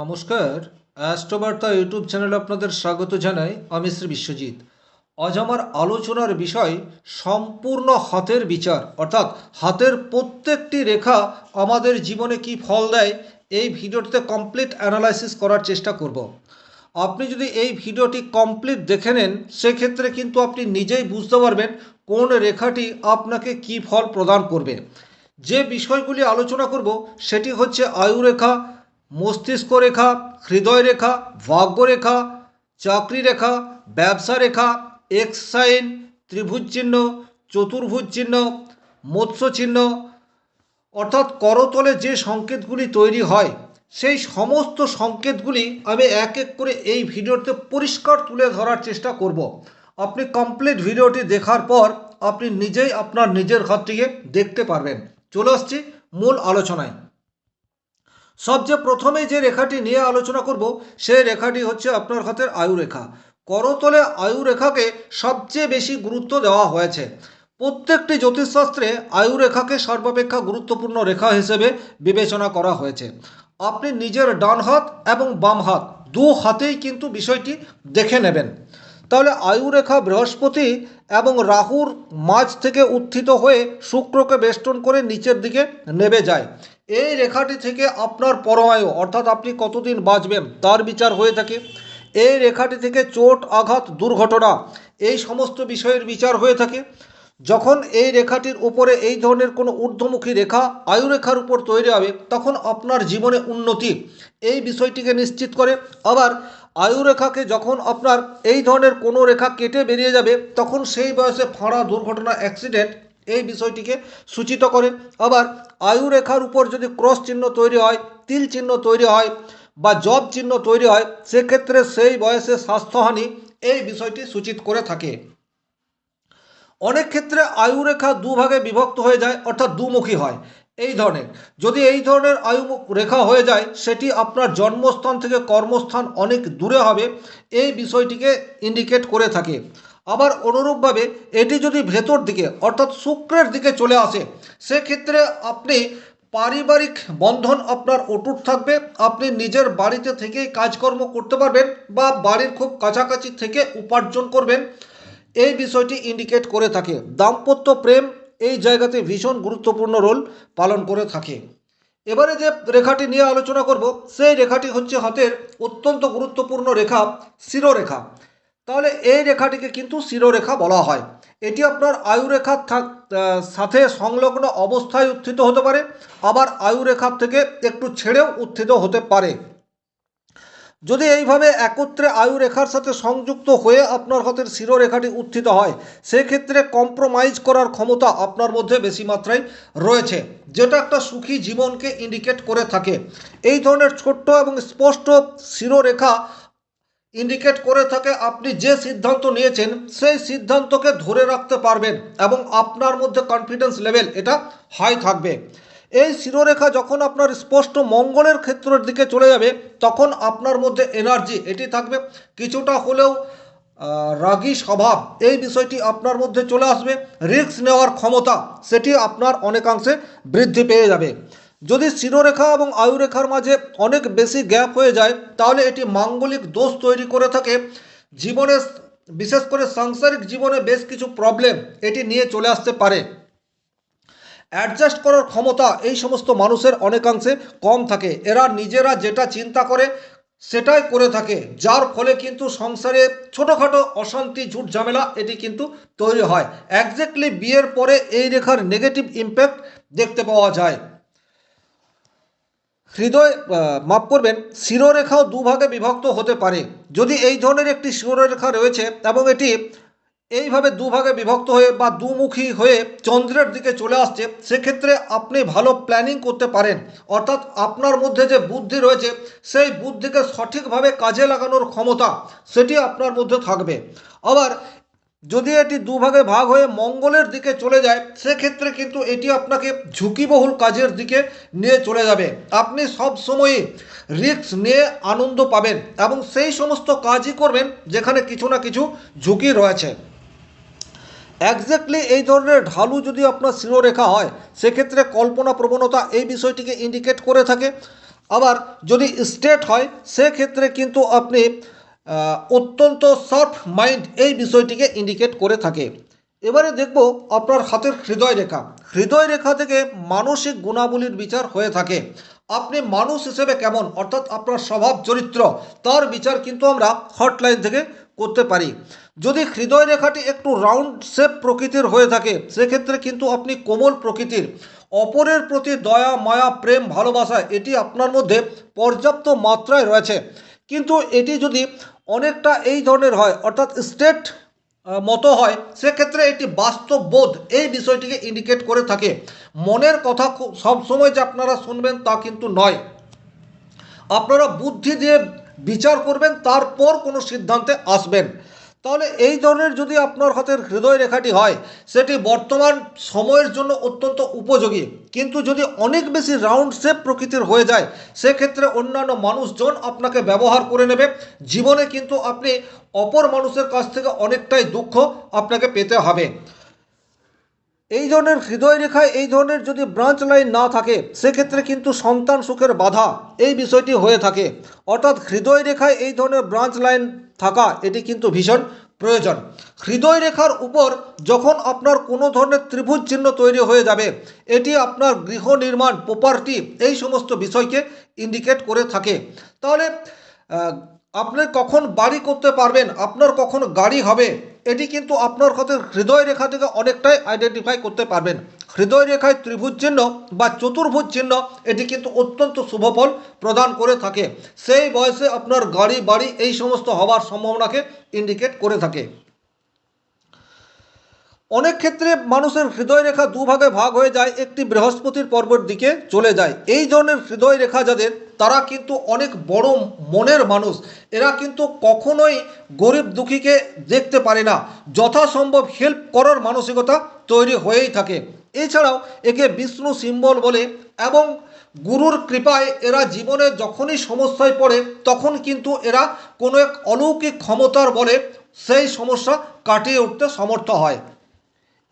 নমস্কার। অ্যাস্ট্রোবার্তা ইউটিউব চ্যানেলে আপনাদের স্বাগত জানাই। আমি শ্রী বিশ্বজিৎ। আজ আমার আলোচনার বিষয় সম্পূর্ণ হাতের বিচার, অর্থাৎ হাতের প্রত্যেকটি রেখা আমাদের জীবনে কি ফল দেয়, এই ভিডিওটিতে কমপ্লিট অ্যানালাইসিস করার চেষ্টা করব। আপনি যদি এই ভিডিওটি কমপ্লিট দেখে নেন, সেক্ষেত্রে কিন্তু আপনি নিজেই বুঝতে পারবেন কোন রেখাটি আপনাকে কি ফল প্রদান করবে। যে বিষয়গুলি আলোচনা করব, সেটি হচ্ছে আয়ুরেখা মস্তিষ্ক রেখা, হৃদয় রেখা, ভাগ্য রেখা, চাকরি রেখা, ব্যবসা রেখা এক্স সাইন, ত্রিভুজ চিহ্ন, চতুর্ভুজ চিহ্ন, মৎস্য চিহ্ন, অর্থাৎ করতলে যে সংকেতগুলি তৈরি হয়, সেই সমস্ত সংকেতগুলি আমি এক এক করে এই ভিডিওতে পরিষ্কার তুলে ধরার চেষ্টা করব। আপনি কমপ্লিট ভিডিওটি দেখার পর আপনি নিজেই আপনার নিজের হাতটিকে দেখতে পারবেন। চলে আসছি মূল আলোচনায়। সবচেয়ে প্রথমে যে রেখাটি নিয়ে আলোচনা করব, সেই রেখাটি হচ্ছে আপনার হাতের আয়ু রেখা করতলে আয়ু রেখাকে সবচেয়ে বেশি গুরুত্ব দেওয়া হয়েছে। প্রত্যেকটি জ্যোতিষশাস্ত্রে আয়ু রেখাকে সর্বাপেক্ষা গুরুত্বপূর্ণ রেখা হিসেবে বিবেচনা করা হয়েছে। আপনি নিজের ডান হাত এবং বাম হাত দু হাতেই কিন্তু বিষয়টি দেখে নেবেন। তাহলে আয়ুরেখা বৃহস্পতি এবং রাহুর মাঝ থেকে উত্থিত হয়ে শুক্রকে বেষ্টন করে নিচের দিকে নেমে যায়। এই রেখাটি থেকে আপনার পরমায়ু, অর্থাৎ আপনি কতদিন বাঁচবেন তার বিচার হয়ে থাকে। এই রেখাটি থেকে চোট, আঘাত, দুর্ঘটনা, এই সমস্ত বিষয়ের বিচার হয়ে থাকে। যখন এই রেখাটির উপরে এই ধরনের কোনো ঊর্ধ্বমুখী রেখা, আয়ুরেখার উপর তৈরি হবে, তখন আপনার জীবনে উন্নতি। এই বিষয়টিকে নিশ্চিত করে আবার আয়ুরেখাকে যখন আপনার এই ধরনের কোনো রেখা কেটে বেরিয়ে যাবে, তখন সেই বয়সে ফাঁড়া দুর্ঘটনা, অ্যাক্সিডেন্ট এই বিষয়টিকে সূচিত করে আবার আয়ুরেখার উপর যদি ক্রস চিহ্ন তৈরি হয়, তিল চিহ্ন তৈরি হয় বা জব চিহ্ন তৈরি হয়, সেক্ষেত্রে সেই বয়সে স্বাস্থ্যহানি এই বিষয়টি সূচিত করে থাকে। অনেক ক্ষেত্রে আয়ুরেখা দুভাগে বিভক্ত হয়ে যায়, অর্থাৎ দুমুখী হয়। এই ধরনের, যদি এই ধরনের আয়ু রেখা হয়ে যায়, সেটি আপনার জন্মস্থান থেকে কর্মস্থান অনেক দূরে হবে, এই বিষয়টিকে ইন্ডিকেট করে থাকে। আবার অনুরূপভাবে এটি যদি ভেতর দিকে, অর্থাৎ শুক্রের দিকে চলে আসে, সেক্ষেত্রে আপনি পারিবারিক বন্ধন আপনার অটুট থাকবে, আপনি নিজের বাড়িতে থেকেই কাজকর্ম করতে পারবেন বা বাড়ির খুব কাছাকাছি থেকে উপার্জন করবেন। এই বিষয়টি ইন্ডিকেট করে থাকে। দাম্পত্য প্রেম এই জায়গাতে ভীষণ গুরুত্বপূর্ণ রোল পালন করে থাকে। এবারে যে রেখাটি নিয়ে আলোচনা করব, সেই রেখাটি হচ্ছে হাতের অত্যন্ত গুরুত্বপূর্ণ রেখা, শিরোরেখা। তাহলে এই রেখাটিকে কিন্তু শিরোরেখা বলা হয়। এটি আপনার আয়ুরেখার সাথে সংলগ্ন অবস্থায় উত্থিত হতে পারে, আবার আয়ুরেখার থেকে একটু ছেড়েও উত্থিত হতে পারে। যদি এইভাবে একত্রে আয়ু রেখার সাথে সংযুক্ত হয়ে আপনার হাতের শিরোরেখাটি উত্থিত হয়, সেক্ষেত্রে কম্প্রোমাইজ করার ক্ষমতা আপনার মধ্যে বেশি মাত্রায় রয়েছে, যেটা একটা সুখী জীবনকে ইন্ডিকেট করে থাকে। এই ধরনের ছোট্ট এবং স্পষ্ট শিরোরেখা ইন্ডিকেট করে থাকে আপনি যে সিদ্ধান্ত নিয়েছেন, সেই সিদ্ধান্তকে ধরে রাখতে পারবেন এবং আপনার মধ্যে কনফিডেন্স লেভেল এটা হাই থাকবে। এই শিরোরেখা যখন আপনার স্পষ্ট মঙ্গলের ক্ষেত্রের দিকে চলে যাবে, তখন আপনার মধ্যে এনার্জি এটি থাকবে। কিছুটা হলেও রাগী স্বভাব এই বিষয়টি আপনার মধ্যে চলে আসবে। রিস্ক নেওয়ার ক্ষমতা সেটি আপনার অনেকাংশে বৃদ্ধি পেয়ে যাবে। যদি শিরোরেখা এবং আয়ুরেখার মাঝে অনেক বেশি গ্যাপ হয়ে যায়, তাহলে এটি মাঙ্গলিক দোষ তৈরি করে থাকে। জীবনে বিশেষ করে সাংসারিক জীবনে বেশ কিছু প্রবলেম এটি নিয়ে চলে আসতে পারে। অ্যাডজাস্ট করার ক্ষমতা এই সমস্ত মানুষের অনেকাংশে কম থাকে। এরা নিজেরা যেটা চিন্তা করে, সেটাই করে থাকে। যার ফলে কিন্তু সংসারে ছোটোখাটো অশান্তি, ঝুট ঝামেলা এটি কিন্তু তৈরি হয়। একজ্যাক্টলি বিয়ের পরে এই রেখার নেগেটিভ ইম্প্যাক্ট দেখতে পাওয়া যায়। হৃদয় মাফ করবেন। শিরোরেখাও দুভাগে বিভক্ত হতে পারে। যদি এই ধরনের একটি শিরোরেখা রয়েছে এবং এটি এইভাবে দুভাগে বিভক্ত হয়ে বা দুমুখী হয়ে চন্দ্রের দিকে চলে আসছে, সেক্ষেত্রে আপনি ভালো প্ল্যানিং করতে পারেন। অর্থাৎ আপনার মধ্যে যে বুদ্ধি রয়েছে, সেই বুদ্ধিকে সঠিকভাবে কাজে লাগানোর ক্ষমতা সেটি আপনার মধ্যে থাকবে। আবার যদি এটি দুভাগে ভাগ হয়ে মঙ্গলের দিকে চলে যায়, সেক্ষেত্রে কিন্তু এটি আপনাকে ঝুঁকিবহুল কাজের দিকে নিয়ে চলে যাবে। আপনি সব সময়ই রিস্ক নিয়ে আনন্দ পাবেন এবং সেই সমস্ত কাজই করবেন যেখানে কিছু না কিছু ঝুঁকি রয়েছে। একজ্যাক্টলি এই ধরনের ঢালু যদি আপনার শিরোরেখা হয়, সেক্ষেত্রে কল্পনা প্রবণতা এই বিষয়টিকে ইন্ডিকেট করে থাকে। আবার যদি স্টেট হয়, সেক্ষেত্রে কিন্তু আপনি অত্যন্ত সফট মাইন্ড এই বিষয়টিকে ইন্ডিকেট করে থাকে। এবারে দেখব আপনার হাতের হৃদয় রেখা। হৃদয় রেখা থেকে মানসিক গুণাবলীর বিচার হয়ে থাকে। আপনি মানুষ হিসেবে কেমন? অর্থাৎ আপনার স্বভাব চরিত্র, তার বিচার কিন্তু আমরা হটলাইন থেকে করতে পারি। যদি হৃদয় রেখাটি একটু রাউন্ড শেপ প্রকৃতির হয়ে থাকে, সেক্ষেত্রে কিন্তু আপনি কোমল প্রকৃতির। অপরের প্রতি দয়া, মায়া, প্রেম, ভালোবাসা, এটি আপনার মধ্যে পর্যাপ্ত মাত্রায় রয়েছে। কিন্তু এটি যদি অনেকটা এই ধরনের হয়, অর্থাৎ স্টেট মতো হয়, সেক্ষেত্রে এটি বাস্তববোধ এই বিষয়টিকে ইন্ডিকেট করে থাকে। মনের কথা সবসময় যে আপনারা শুনবেন তা কিন্তু নয়। আপনারা বুদ্ধি দিয়ে বিচার করবেন, তারপর কোনো সিদ্ধান্তে আসবেন। তাহলে এই ধরনের যদি আপনার হাতের হৃদয় রেখাটি হয়, সেটি বর্তমান সময়ের জন্য অত্যন্ত উপযোগী। কিন্তু যদি অনেক বেশি রাউন্ড শেপ প্রকৃতির হয়ে যায়, সেক্ষেত্রে অন্যান্য মানুষজন আপনাকে ব্যবহার করে নেবে। জীবনে কিন্তু আপনি অপর মানুষের কাছ থেকে অনেকটাই দুঃখ আপনাকে পেতে হবে। এই ধরনের হৃদয় রেখায় এই ধরনের যদি ব্রাঞ্চ লাইন না থাকে, সেক্ষেত্রে কিন্তু সন্তান সুখের বাধা এই বিষয়টি হয়ে থাকে। অর্থাৎ হৃদয় রেখায় এই ধরনের ব্রাঞ্চ লাইন থাকা, এটি কিন্তু ভীষণ প্রয়োজন। হৃদয় রেখার উপর যখন আপনার কোনো ধরনের ত্রিভুজ চিহ্ন তৈরি হয়ে যাবে, এটি আপনার গৃহ নির্মাণ প্রপার্টি এই সমস্ত বিষয়কে ইন্ডিকেট করে থাকে। তাহলে আপনি কখন বাড়ি করতে পারবেন, আপনার কখন গাড়ি হবে, এটি কিন্তু আপনার কাছে হৃদয় রেখা থেকে অনেকটাই আইডেন্টিফাই করতে পারবেন। হৃদয় রেখায় ত্রিভুজ চিহ্ন বা চতুর্ভুজ চিহ্ন, এটি কিন্তু অত্যন্ত শুভফল প্রদান করে থাকে। সেই বয়সে আপনার গাড়ি বাড়ি এই সমস্ত হওয়ার সম্ভাবনাকে ইন্ডিকেট করে থাকে। অনেক ক্ষেত্রে মানুষের হৃদয় রেখা দুভাগে ভাগ হয়ে যায়, একটি বৃহস্পতির পর্বের দিকে চলে যায়। এই ধরনের হৃদয় রেখা যাদের, তারা কিন্তু অনেক বড় মনের মানুষ। এরা কিন্তু কখনোই গরিব দুঃখীকে দেখতে পারে না। যথাসম্ভব হেল্প করার মানসিকতা তৈরি হয়েই থাকে। এছাড়াও একে বিষ্ণু সিম্বল বলে এবং গুরুর কৃপায় এরা জীবনে যখনই সমস্যায় পড়ে, তখন কিন্তু এরা কোনো এক অলৌকিক ক্ষমতার বলে সেই সমস্যা কাটিয়ে উঠতে সমর্থ হয়।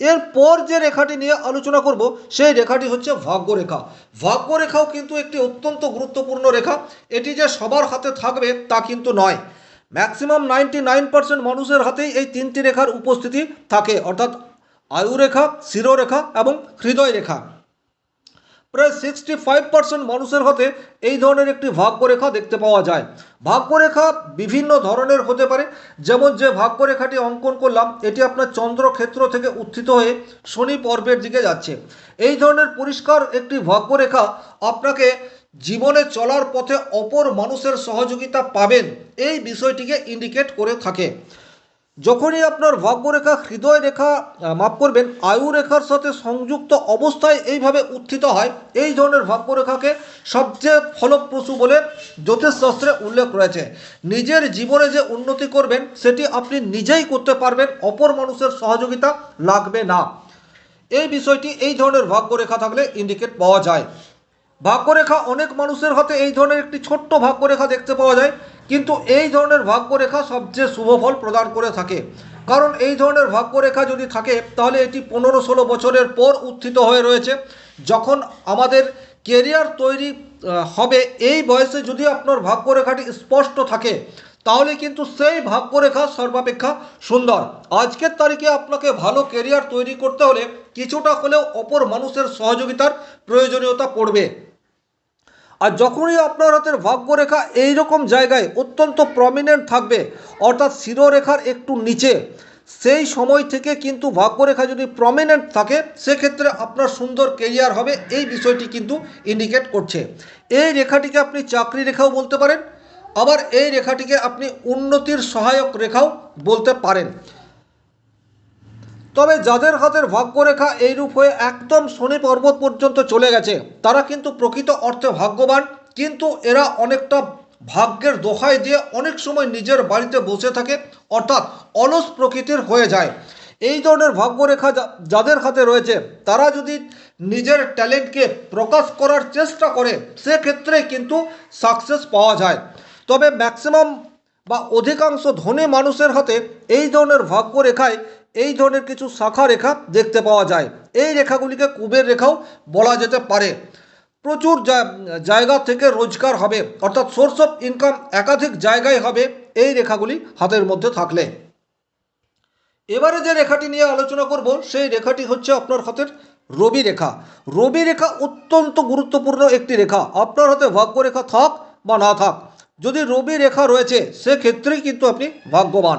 এরপর যে রেখাটি নিয়ে আলোচনা করব, সেই রেখাটি হচ্ছে ভাগ্যরেখা। ভাগ্যরেখাও কিন্তু একটি অত্যন্ত গুরুত্বপূর্ণ রেখা। এটি যে সবার হাতে থাকবে তা কিন্তু নয়। ম্যাক্সিমাম নাইনটি নাইন পার্সেন্ট মানুষের হাতেই এই তিনটি রেখার উপস্থিতি থাকে, অর্থাৎ আয়ুরেখা, শিরোরেখা এবং হৃদয় রেখা প্রায় সিক্সটি ফাইভ পার্সেন্ট মানুষের হাতে এই ধরনের একটি ভাগ্যরেখা দেখতে পাওয়া যায়। ভাগ্যরেখা বিভিন্ন ধরনের হতে পারে। যেমন যে ভাগ্যরেখাটি অঙ্কন করলাম, এটি আপনার চন্দ্রক্ষেত্র থেকে উত্থিত হয়ে শনি পর্বের দিকে যাচ্ছে। এই ধরনের পরিষ্কার একটি ভাগ্যরেখা আপনাকে জীবনে চলার পথে অপর মানুষের সহযোগিতা পাবেন। এই বিষয়টিকে ইন্ডিকেট করে থাকে। যখনই আপনার ভাগ্যরেখা হৃদয় রেখা মাফ করবেন আয়ু রেখার সাথে সংযুক্ত অবস্থায় এইভাবে উত্থিত হয়, এই ধরনের ভাগ্যরেখাকে সবচেয়ে ফলপ্রসূ বলে জ্যোতিষশাস্ত্রে উল্লেখ রয়েছে। নিজের জীবনে যে উন্নতি করবেন, সেটি আপনি নিজেই করতে পারবেন, অপর মানুষের সহযোগিতা লাগবে না। এই বিষয়টি, এই ধরনের ভাগ্যরেখা থাকলে ইন্ডিকেট পাওয়া যায়। ভাগ্যরেখা, অনেক মানুষের হাতে এই ধরনের একটি ছোট্ট ভাগ্যরেখা দেখতে পাওয়া যায়। কিন্তু এই ধরনের ভাগ্যরেখা সবচেয়ে শুভফল প্রদান করে থাকে। কারণ এই ধরনের ভাগ্যরেখা যদি থাকে, তাহলে এটি পনেরো ষোলো বছরের পর উত্থিত হয়ে রয়েছে। যখন আমাদের কেরিয়ার তৈরি হবে, এই বয়সে যদি আপনার ভাগ্যরেখাটি স্পষ্ট থাকে তাহলে কিন্তু সেই ভাগ্যরেখা সর্বাপেক্ষা সুন্দর। আজকের তারিখে আপনাকে ভালো কেরিয়ার তৈরি করতে হলে কিছুটা হলেও অপর মানুষের সহযোগিতার প্রয়োজনীয়তা পড়বে। আর যখনই আপনার হাতের ভাগ্যরেখা এই রকম জায়গায় অত্যন্ত প্রমিনেন্ট থাকবে, অর্থাৎ শিরোরেখার একটু নিচে, সেই সময় থেকে কিন্তু ভাগ্যরেখা যদি প্রমিনেন্ট থাকে, সেক্ষেত্রে আপনার সুন্দর কেরিয়ার হবে, এই বিষয়টি কিন্তু ইন্ডিকেট করছে। এই রেখাটিকে আপনি চাকরি রেখাও বলতে পারেন আবার এই রেখাটিকে আপনি উন্নতির সহায়ক রেখাও বলতে পারেন। তবে যাদের হাতের ভাগ্যরেখা এইরূপ হয়ে একদম শনি পর্বত পর্যন্ত চলে গেছে, তারা কিন্তু প্রকৃত অর্থে ভাগ্যবান, কিন্তু এরা অনেকটা ভাগ্যের দোহাই দিয়ে অনেক সময় নিজের বাড়িতে বসে থাকে, অর্থাৎ অলস প্রকৃতির হয়ে যায়। এই ধরনের ভাগ্যরেখা যাদের হাতে রয়েছে, তারা যদি নিজের ট্যালেন্টকে প্রকাশ করার চেষ্টা করে সেক্ষেত্রে কিন্তু সাকসেস পাওয়া যায়। তবে ম্যাক্সিমাম বা অধিকাংশ ধনী মানুষের হাতে এই ধরনের ভাগ্য রেখায় এই ধরনের কিছু শাখা রেখা দেখতে পাওয়া যায়। এই রেখাগুলিকে কুবের রেখাও বলা যেতে পারে। প্রচুর জায়গা থেকে রোজগার হবে, অর্থাৎ সোর্স অফ ইনকাম একাধিক জায়গায় হবে এই রেখাগুলি হাতের মধ্যে থাকলে। এবারে যে রেখাটি নিয়ে আলোচনা করব, সেই রেখাটি হচ্ছে আপনার হাতের রবি রেখা। রবি রেখা অত্যন্ত গুরুত্বপূর্ণ একটি রেখা। আপনার হাতে ভাগ্য রেখা থাক বা না থাক যদি রবি রেখা রয়েছে, সেক্ষেত্রেই কিন্তু আপনি ভাগ্যবান।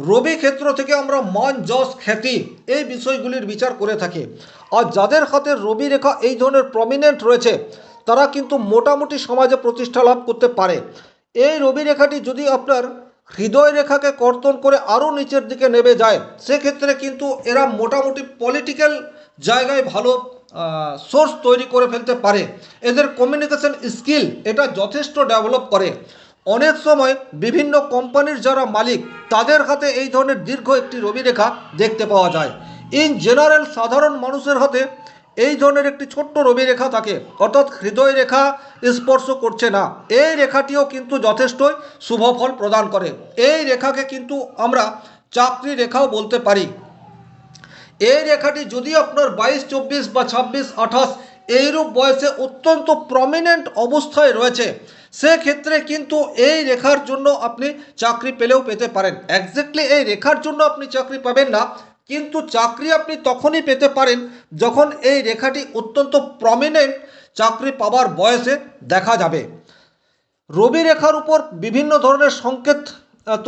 রবি ক্ষেত্র থেকে আমরা মান, যশ, খ্যাতি এই বিষয়গুলির বিচার করে থাকি। আর যাদের হাতে রবি রেখা এই ধরনের প্রমিনেন্ট রয়েছে, তারা কিন্তু মোটামুটি সমাজে প্রতিষ্ঠা লাভ করতে পারে। এই রবি রেখাটি যদি আপনার হৃদয় রেখাকে কর্তন করে আরও নিচের দিকে নেমে যায়, সেক্ষেত্রে কিন্তু এরা মোটামুটি পলিটিক্যাল জায়গায় ভালো সোর্স তৈরি করে ফেলতে পারে। এদের কমিউনিকেশন স্কিল এটা যথেষ্ট ডেভেলপ করে। অনেক সময় বিভিন্ন কোম্পানির যারা মালিক, তাদের হাতে এই ধরনের দীর্ঘ একটি রবি রেখা দেখতে পাওয়া যায়। ইন জেনারেল সাধারণ মানুষের হাতে এই ধরনের একটি ছোট্ট রবি রেখা থাকে, অর্থাৎ হৃদয় রেখা স্পর্শ করছে না। এই রেখাটিও কিন্তু যথেষ্টই শুভ ফল প্রদান করে। এই রেখাকে কিন্তু আমরা চাকরি রেখাও বলতে পারি। এই রেখাটি যদি আপনার বাইশ, চব্বিশ বা ছাব্বিশ, আঠাশ, এইরূপ বয়সে অত্যন্ত প্রমিনেন্ট অবস্থায় রয়েছে, সেক্ষেত্রে কিন্তু এই রেখার জন্য আপনি চাকরি পেলেও পেতে পারেন। একজ্যাক্টলি এই রেখার জন্য আপনি চাকরি পাবেন না, কিন্তু চাকরি আপনি তখনই পেতে পারেন যখন এই রেখাটি অত্যন্ত প্রমিনেন্ট চাকরি পাওয়ার বয়সে দেখা যাবে। রবি রেখার উপর বিভিন্ন ধরনের সংকেত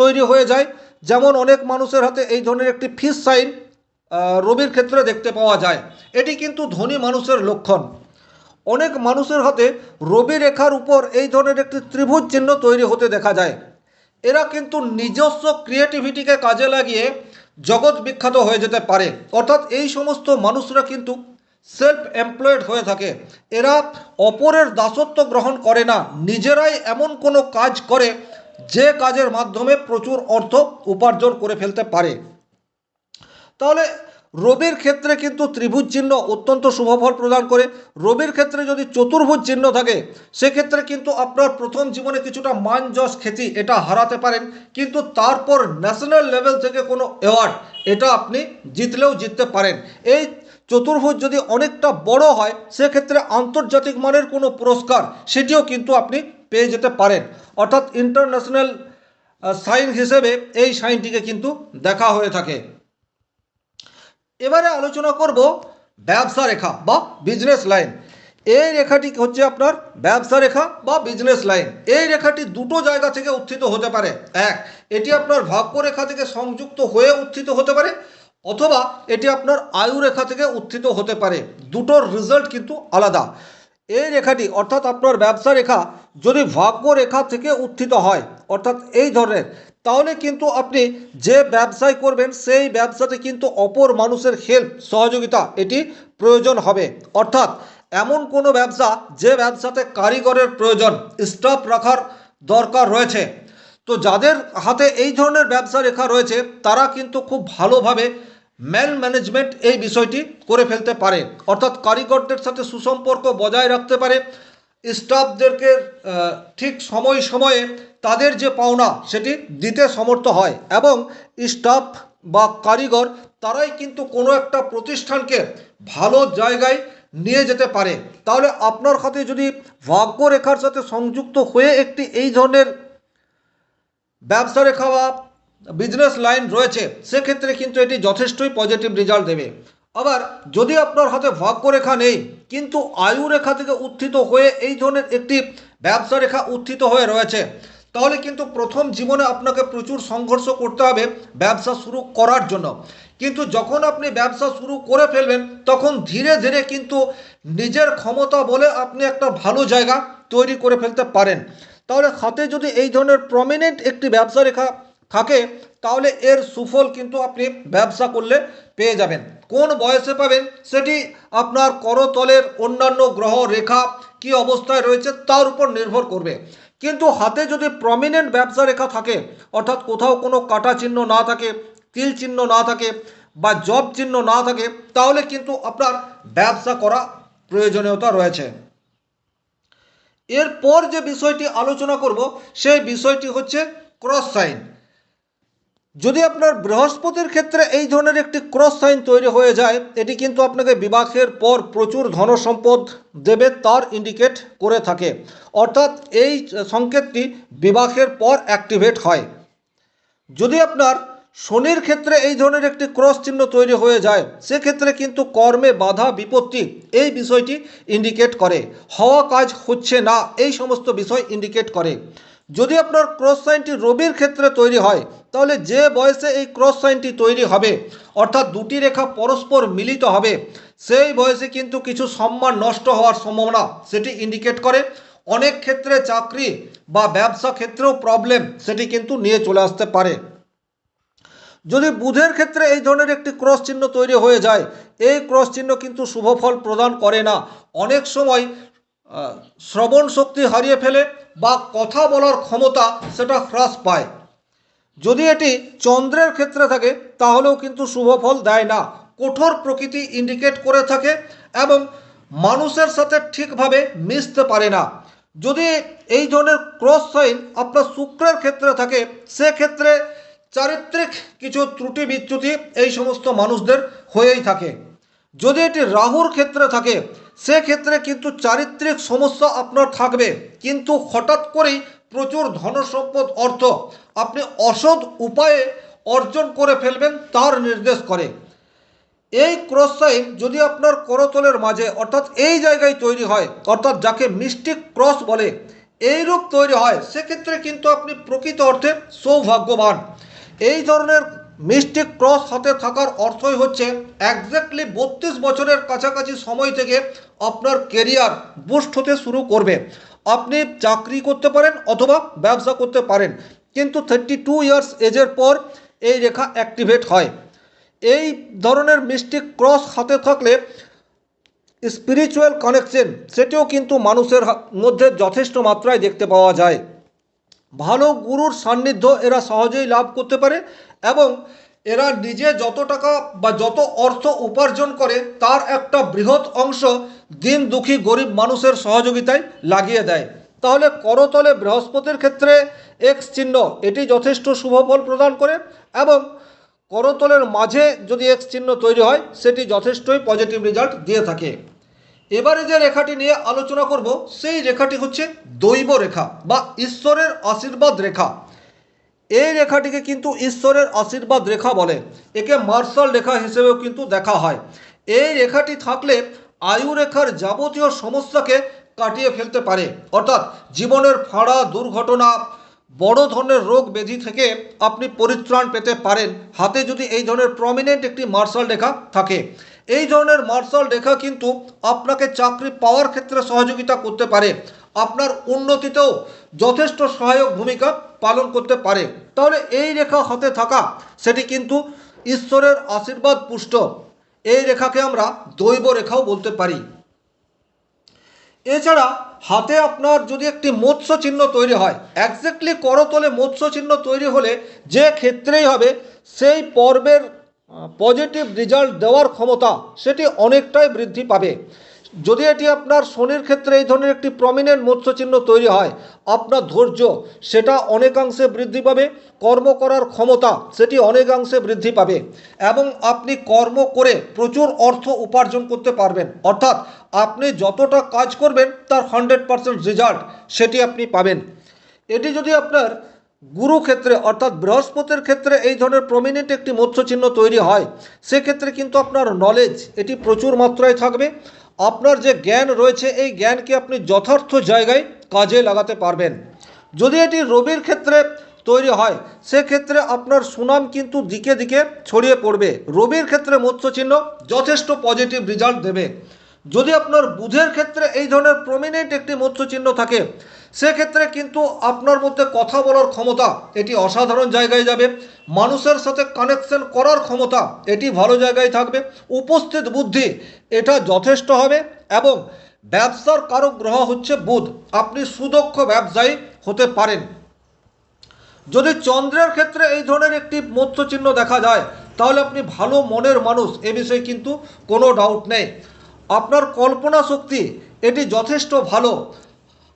তৈরি হয়ে যায়। যেমন অনেক মানুষের হাতে এই ধরনের একটি ফিস সাইন রবির ক্ষেত্রে দেখতে পাওয়া যায়। এটি কিন্তু ধনী মানুষের লক্ষণ। অনেক মানুষের হাতে রবি রেখার উপর এই ধরনের একটি ত্রিভুজ চিহ্ন তৈরি হতে দেখা যায়। এরা কিন্তু নিজস্ব ক্রিয়েটিভিটিকে কাজে লাগিয়ে জগৎ বিখ্যাত হয়ে যেতে পারে। অর্থাৎ এই সমস্ত মানুষরা কিন্তু সেলফ এমপ্লয়েড হয়ে থাকে। এরা অপরের দাসত্ব গ্রহণ করে না। নিজেরাই এমন কোনো কাজ করে যে কাজের মাধ্যমে প্রচুর অর্থ উপার্জন করে ফেলতে পারে। তাহলে রবির ক্ষেত্রে কিন্তু ত্রিভুজ চিহ্ন অত্যন্ত শুভফল প্রদান করে। রবির ক্ষেত্রে যদি চতুর্ভুজ চিহ্ন থাকে, সেক্ষেত্রে কিন্তু আপনার প্রথম জীবনে কিছুটা মান যশ খ্যাতি এটা হারাতে পারেন। কিন্তু তারপর ন্যাশনাল লেভেল থেকে কোনো অ্যাওয়ার্ড এটা আপনি জিতলেও জিততে পারেন। এই চতুর্ভুজ যদি অনেকটা বড় হয়, সেক্ষেত্রে আন্তর্জাতিক মানের কোনো পুরস্কার সেটিও কিন্তু আপনি পেয়ে যেতে পারেন। অর্থাৎ ইন্টারন্যাশনাল সাইন হিসেবে এই সাইনটিকে কিন্তু দেখা হয়ে থাকে। এবারে আলোচনা করব ব্যবসা রেখা বা বিজনেস লাইন এই রেখাটি হচ্ছে আপনার ব্যবসা রেখা বা বিজনেস লাইন এই রেখাটি দুটো জায়গা থেকে উত্থিত হতে পারে। এক, এটি আপনার ভাগ্য রেখা থেকে সংযুক্ত হয়ে উত্থিত হতে পারে, অথবা এটি আপনার আয়ু রেখা থেকে উত্থিত হতে পারে। দুটোর রেজাল্ট কিন্তু আলাদা। এই রেখাটি অর্থাৎ আপনার ব্যবসা রেখা যদি ভাগ্য রেখা থেকে উত্থিত হয়, অর্থাৎ এই ধরনের তাহলে কিন্তু আপনি যে ব্যবসায় করবেন, সেই ব্যবসাতে কিন্তু অপর মানুষের হেল্প সহযোগিতা এটি প্রয়োজন হবে। অর্থাৎ এমন কোনো ব্যবসা যে ব্যবসাতে কারিগরের প্রয়োজন স্টাফ রাখার দরকার রয়েছে। তো যাদের হাতে এই ধরনের ব্যবসা রেখা রয়েছে, তারা কিন্তু খুব ভালোভাবে ম্যান ম্যানেজমেন্ট এই বিষয়টি করে ফেলতে পারে। অর্থাৎ কারিগরদের সাথে সুসম্পর্ক বজায় রাখতে পারে স্টাফদেরকে ঠিক সময় সময়ে তাদের যে পাওনা সেটি দিতে সমর্থ হয় এবং স্টাফ বা কারিগর তারাই কিন্তু কোনো একটা প্রতিষ্ঠানকে ভালো জায়গায় নিয়ে যেতে পারে। তাহলে আপনার হাতে যদি ভাগ্য রেখার সাথে সংযুক্ত হয়ে একটি এই ধরনের ব্যবসা রেখা বা বিজনেস লাইন রয়েছে, সেক্ষেত্রে কিন্তু এটি যথেষ্টই পজিটিভ রেজাল্ট দেবে। আবার যদি আপনার হাতে ভাগ্য রেখা নেই, কিন্তু আয়ু রেখা থেকে উত্থিত হয়ে এই ধরনের একটি ব্যবসা রেখা উত্থিত হয়ে রয়েছে, তাহলে কিন্তু প্রথম জীবনে আপনাকে প্রচুর সংঘর্ষ করতে হবে ব্যবসা শুরু করার জন্য। কিন্তু যখন আপনি ব্যবসা শুরু করে ফেলবেন, তখন ধীরে ধীরে কিন্তু নিজের ক্ষমতা বলে আপনি একটা ভালো জায়গা তৈরি করে ফেলতে পারেন। তাহলে হাতে যদি এই ধরনের প্রমিনেন্ট একটি ব্যবসা রেখা থাকে, তাহলে এর সুফল কিন্তু আপনি ব্যবসা করলে পেয়ে যাবেন। কোন বয়সে পাবেন সেটি আপনার করতলের অন্যান্য গ্রহ রেখা কি অবস্থায় রয়েছে তার উপর নির্ভর করবে। কিন্তু হাতে যদি প্রমিনেন্ট ব্যবসা রেখা থাকে, অর্থাৎ কোথাও কোনো কাটা চিহ্ন না থাকে, তিল চিহ্ন না থাকে বা জব চিহ্ন না থাকে, তাহলে কিন্তু আপনার ব্যবসা করা প্রয়োজনীয়তা রয়েছে। এরপর যে বিষয়টি আলোচনা করব, সেই বিষয়টি হচ্ছে ক্রস সাইন যদি আপনার বৃহস্পতির ক্ষেত্রে এই ধরনের একটি ক্রস সাইন তৈরি হয়ে যায়, এটি কিন্তু আপনাকে বিবাহের পর প্রচুর ধনসম্পদ দেবে, তার ইন্ডিকেট করে থাকে। অর্থাৎ এই সংকেতটি বিবাহের পর অ্যাক্টিভেট হয়। যদি আপনার শনির ক্ষেত্রে এই ধরনের একটি ক্রস চিহ্ন তৈরি হয়ে যায়, সেক্ষেত্রে কিন্তু কর্মে বাধা, বিপত্তি এই বিষয়টি ইন্ডিকেট করে। হওয়া কাজ হচ্ছে না, এই সমস্ত বিষয় ইন্ডিকেট করে। যদি আপনার ক্রস সাইনটি রবির ক্ষেত্রে তৈরি হয় তাহলে যে বয়সে এই ক্রস সাইনটি তৈরি হবে, অর্থাৎ দুটি রেখা পরস্পর মিলিত হবে, সেই বয়সে কিন্তু কিছু সম্মান নষ্ট হওয়ার সম্ভাবনা সেটি ইন্ডিকেট করে। অনেক ক্ষেত্রে চাকরি বা ব্যবসা ক্ষেত্রেও প্রবলেম সেটি কিন্তু নিয়ে চলে আসতে পারে। যদি বুধের ক্ষেত্রে এই ধরনের একটি ক্রস চিহ্ন তৈরি হয়ে যায়, এই ক্রস চিহ্ন কিন্তু শুভ ফল প্রদান করে না। অনেক সময় শ্রবণ শক্তি হারিয়ে ফেলে বা কথা বলার ক্ষমতা সেটা হ্রাস পায়। যদি এটি চন্দ্রের ক্ষেত্রে থাকে, তাহলেও কিন্তু শুভ ফল দেয় না। কঠোর প্রকৃতি ইন্ডিকেট করে থাকে এবং মানুষের সাথে ঠিকভাবে মিশতে পারে না। যদি এই ধরনের ক্রস সাইন আপনার শুক্রের ক্ষেত্রে থাকে, সেক্ষেত্রে চারিত্রিক কিছু ত্রুটি বিচ্যুতি এই সমস্ত মানুষদের হয়েই থাকে। যদি এটি রাহুর ক্ষেত্রে থাকে, সেক্ষেত্রে কিন্তু চারিত্রিক সমস্যা আপনার থাকবে। কিন্তু হঠাৎ করেই প্রচুর ধনসম্পদ, অর্থ। আপনি অসৎ উপায়ে অর্জন করে ফেলবেন, তার নির্দেশ করে। এই ক্রস সাইন যদি আপনার করতলের মাঝে, অর্থাৎ এই জায়গায় তৈরি হয়, অর্থাৎ যাকে মিস্টিক ক্রস বলে এই রূপ তৈরি হয়, সেক্ষেত্রে কিন্তু আপনি প্রকৃত অর্থে সৌভাগ্যবান। এই ধরনের মিস্টিক ক্রস হাতে থাকার অর্থই হচ্ছে একজ্যাক্টলি বত্রিশ বছরের কাছাকাছি সময় থেকে আপনার কেরিয়ার বুস্ট হতে শুরু করবে। আপনি চাকরি করতে পারেন অথবা ব্যবসা করতে পারেন। কিন্তু থার্টি টু ইয়ার্স এজের পর এই রেখা অ্যাক্টিভেট হয়। এই ধরনের মিস্টিক ক্রস হাতে থাকলে স্পিরিচুয়াল কানেকশন সেটিও কিন্তু মানুষের মধ্যে যথেষ্ট মাত্রায় দেখতে পাওয়া যায়। ভালো গুরুর সান্নিধ্য এরা সহজেই লাভ করতে পারে এবং এরা নিজে যত টাকা বা যত অর্থ উপার্জন করে, তার একটা বৃহৎ অংশ দিন দুঃখী গরিব মানুষের সহযোগিতায় লাগিয়ে দেয়। তাহলে করতলে বৃহস্পতির ক্ষেত্রে এক্স চিহ্ন, এটি যথেষ্ট শুভ ফল প্রদান করে এবং করতলের মাঝে যদি এক্স চিহ্ন তৈরি হয়, সেটি যথেষ্টই পজিটিভ রেজাল্ট দিয়ে থাকে। এবারে যে রেখাটি নিয়ে আলোচনা করব, সেই রেখাটি হচ্ছে দৈব রেখা বা ঈশ্বরের আশীর্বাদ রেখা। এই রেখাটিকে কিন্তু ঈশ্বরের আশীর্বাদ রেখা বলে। একে মার্শাল রেখা হিসেবেও কিন্তু দেখা হয়। এই রেখাটি থাকলে আয়ু রেখার যাবতীয় সমস্যাকে কাটিয়ে ফেলতে পারে। অর্থাৎ জীবনের ফাঁড়া, দুর্ঘটনা, বড় ধরনের রোগ ব্যাধি থেকে আপনি পরিত্রাণ পেতে পারেন। হাতে যদি এই ধরনের প্রমিনেন্ট একটি মার্শাল রেখা থাকে। এই ধরনের মার্শাল রেখা কিন্তু আপনাকে চাকরি পাওয়ার ক্ষেত্রে সহযোগিতা করতে পারে। আপনার উন্নতিতেও যথেষ্ট সহায়ক ভূমিকা পালন করতে পারে। তাহলে এই রেখা হাতে থাকা, সেটি কিন্তু ঈশ্বরের আশীর্বাদ পুষ্ট। এই রেখাকে আমরা দৈব রেখাও বলতে পারি। এছাড়া হাতে আপনার যদি একটি মৎস্য চিহ্ন তৈরি হয় একজ্যাক্টলি করতলে মৎস্য চিহ্ন তৈরি হলে যে ক্ষেত্রেই হবে, সেই পর্বের পজিটিভ রেজাল্ট দেওয়ার ক্ষমতা, সেটি অনেকটাই বৃদ্ধি পাবে। যদি এটি আপনার শনির ক্ষেত্রে এই ধরনের একটি প্রমিনেন্ট মৎস্য চিহ্ন তৈরি হয়, আপনার ধৈর্য সেটা অনেকাংশে বৃদ্ধি পাবে, কর্ম করার ক্ষমতা সেটি অনেকাংশে বৃদ্ধি পাবে এবং আপনি কর্ম করে প্রচুর অর্থ উপার্জন করতে পারবেন। অর্থাৎ আপনি যতটা কাজ করবেন, তার হান্ড্রেড পারসেন্ট রেজাল্ট সেটি আপনি পাবেন। এটি যদি আপনার গুরু ক্ষেত্রে অর্থাৎ বৃহস্পতির ক্ষেত্রে এই ধরনের প্রমিনেন্ট একটি মৎস্য চিহ্ন তৈরি হয়, সেক্ষেত্রে কিন্তু আপনার নলেজ এটি প্রচুর মাত্রায় থাকবে। আপনার যে জ্ঞান রয়েছে, এই জ্ঞানকে আপনি যথার্থ জায়গায় কাজে লাগাতে পারবেন। যদি এটি রবির ক্ষেত্রে তৈরি হয়, সেক্ষেত্রে আপনার সুনাম কিন্তু দিকে দিকে ছড়িয়ে পড়বে। রবির ক্ষেত্রে মৎস্য চিহ্ন যথেষ্ট পজিটিভ রেজাল্ট দেবে। যদি আপনার বুধের ক্ষেত্রে এই ধরনের প্রমিনেন্ট একটি মৎস্য চিহ্ন থাকে, সেক্ষেত্রে কিন্তু আপনার মধ্যে কথা বলার ক্ষমতা এটি অসাধারণ জায়গায় যাবে। মানুষের সাথে কানেকশন করার ক্ষমতা এটি ভালো জায়গায় থাকবে। উপস্থিত বুদ্ধি এটা যথেষ্ট হবে এবং ব্যবসার কারক গ্রহ হচ্ছে বুধ। আপনি সুদক্ষ ব্যবসায়ী হতে পারেন। যদি চন্দ্রের ক্ষেত্রে এই ধরনের একটি মৎস্য চিহ্ন দেখা যায়, তাহলে আপনি ভালো মনের মানুষ, এ বিষয়ে কিন্তু কোনো ডাউট নেই। আপনার কল্পনা শক্তি, এটি যথেষ্ট ভালো।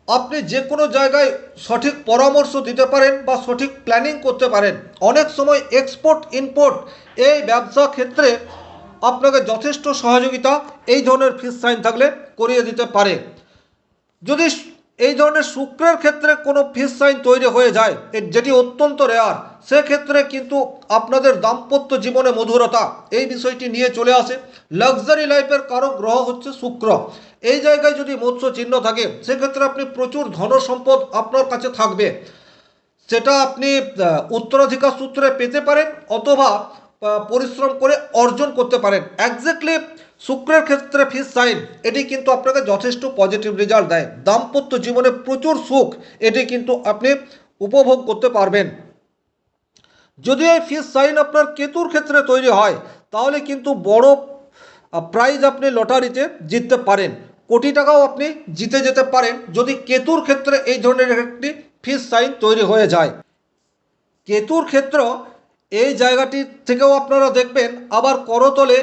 আপনি যে কোনো জায়গায় সঠিক পরামর্শ দিতে পারেন বা সঠিক প্ল্যানিং করতে পারেন। অনেক সময় এক্সপোর্ট ইম্পোর্ট এই ব্যবসা ক্ষেত্রে আপনাকে যথেষ্ট সহযোগিতা, এই ধরনের ফিস সাইন থাকলে করিয়ে দিতে পারে। যদি এই ধরনের শুক্রের ক্ষেত্রে কোনো ফিস সাইন তৈরি হয়ে যায় যেটি অত্যন্ত রেয়ার সেক্ষেত্রে কিন্তু আপনাদের দাম্পত্য জীবনে মধুরতা, এই বিষয়টি নিয়ে চলে আসে। লাক্সারি লাইফের কারও গ্রহ হচ্ছে শুক্র। এই জায়গায় যদি মৎস্য চিহ্ন থাকে, সেক্ষেত্রে আপনি প্রচুর ধন সম্পদ আপনার কাছে থাকবে। সেটা আপনি উত্তরাধিকার সূত্রে পেতে পারেন অথবা পরিশ্রম করে অর্জন করতে পারেন। একজ্যাক্টলি শুক্রের ক্ষেত্রে ফিস সাইন এটি কিন্তু আপনাকে যথেষ্ট পজিটিভ রেজাল্ট দেয়। দাম্পত্য জীবনে প্রচুর সুখ, এটি কিন্তু আপনি উপভোগ করতে পারবেন। যদি এই ফিস সাইন আপনার কেতুর ক্ষেত্রে তৈরি হয়, তাহলে কিন্তু বড় প্রাইজ আপনি লটারিতে জিততে পারেন। কোটি টাকাও আপনি জিতে যেতে পারেন, যদি কেতুর ক্ষেত্রে এই ধরনের একটি ফিস সাইন তৈরি হয়ে যায়। কেতুর ক্ষেত্র এই জায়গাটি থেকেও আপনারা দেখবেন, আবার করতলে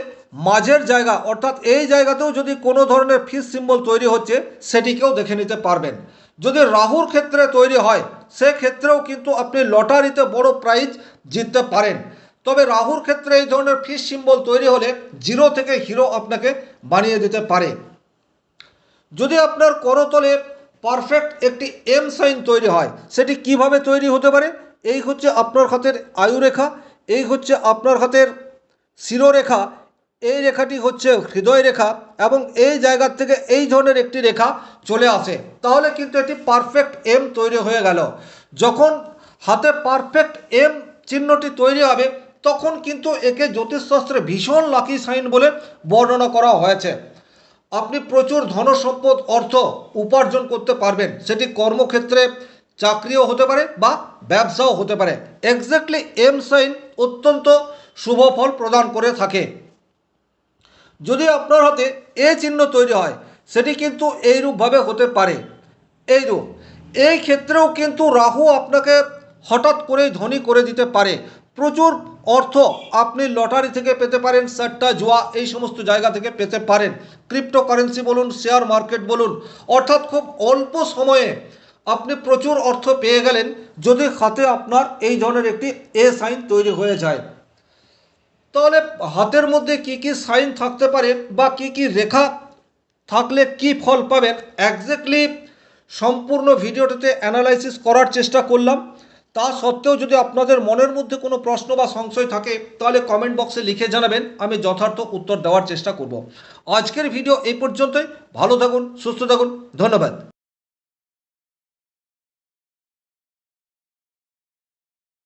মাঝের জায়গা, অর্থাৎ এই জায়গাতেও যদি কোনো ধরনের ফিস সিম্বল তৈরি হচ্ছে, সেটিকেও দেখে নিতে পারবেন। যদি রাহুর ক্ষেত্রে তৈরি হয়, সেক্ষেত্রেও কিন্তু আপনি লটারিতে বড় প্রাইজ জিততে পারেন। তবে রাহুর ক্ষেত্রে এই ধরনের ফিস সিম্বল তৈরি হলে জিরো থেকে হিরো আপনাকে বানিয়ে দিতে পারে। যদি আপনার করতলে পারফেক্ট একটি এম সাইন তৈরি হয়, সেটি কীভাবে তৈরি হতে পারে? এই হচ্ছে আপনার হাতের আয়ুরেখা, এই হচ্ছে আপনার হাতের শিরোরেখা এই রেখাটি হচ্ছে হৃদয় রেখা এবং এই জায়গার থেকে এই ধরনের একটি রেখা চলে আসে। তাহলে কিন্তু এটি পারফেক্ট এম তৈরি হয়ে গেল। যখন হাতে পারফেক্ট এম চিহ্নটি তৈরি হবে, তখন কিন্তু একে জ্যোতিষশাস্ত্রে ভীষণ লাকি সাইন বলে বর্ণনা করা হয়েছে। আপনি প্রচুর ধন সম্পদ অর্থ উপার্জন করতে পারবেন। সেটি কর্মক্ষেত্রে চাকরিও হতে পারে বা ব্যবসাও হতে পারে। এক্স্যাক্টলি এম সাইন অত্যন্ত শুভ ফল প্রদান করে থাকে। যদি আপনার হাতে এ চিহ্ন তৈরি হয়, সেটি কিন্তু এইরূপভাবে হতে পারে। এইরূপ। এই ক্ষেত্রেও কিন্তু রাহু আপনাকে হঠাৎ করেই ধনী করে দিতে পারে। প্রচুর অর্থ আপনি লটারি থেকে পেতে পারেন সাট্টা জুয়া এই সমস্ত জায়গা থেকে পেতে পারেন। ক্রিপ্টোকারেন্সি বলুন, শেয়ার মার্কেট বলুন, অর্থাৎ খুব অল্প সময়ে আপনি প্রচুর অর্থ পেয়ে গেলেন যদি হাতে আপনার এই ধরনের একটি এ সাইন তৈরি হয়ে যায়। তাহলে হাতের মধ্যে কি কি সাইন থাকতে পারে বা কি কি রেখা থাকলে কি ফল পাবেন? একজ্যাক্টলি সম্পূর্ণ ভিডিওটাতে অ্যানালাইসিস করার চেষ্টা করলাম। তা সত্ত্বেও যদি আপনাদের মনের মধ্যে কোনো প্রশ্ন বা সংশয় থাকে, তাহলে কমেন্ট বক্সে লিখে জানাবেন, আমি যথার্থ উত্তর দেওয়ার চেষ্টা করব। আজকের ভিডিও এই পর্যন্তই। ভালো থাকুন, সুস্থ থাকুন, ধন্যবাদ।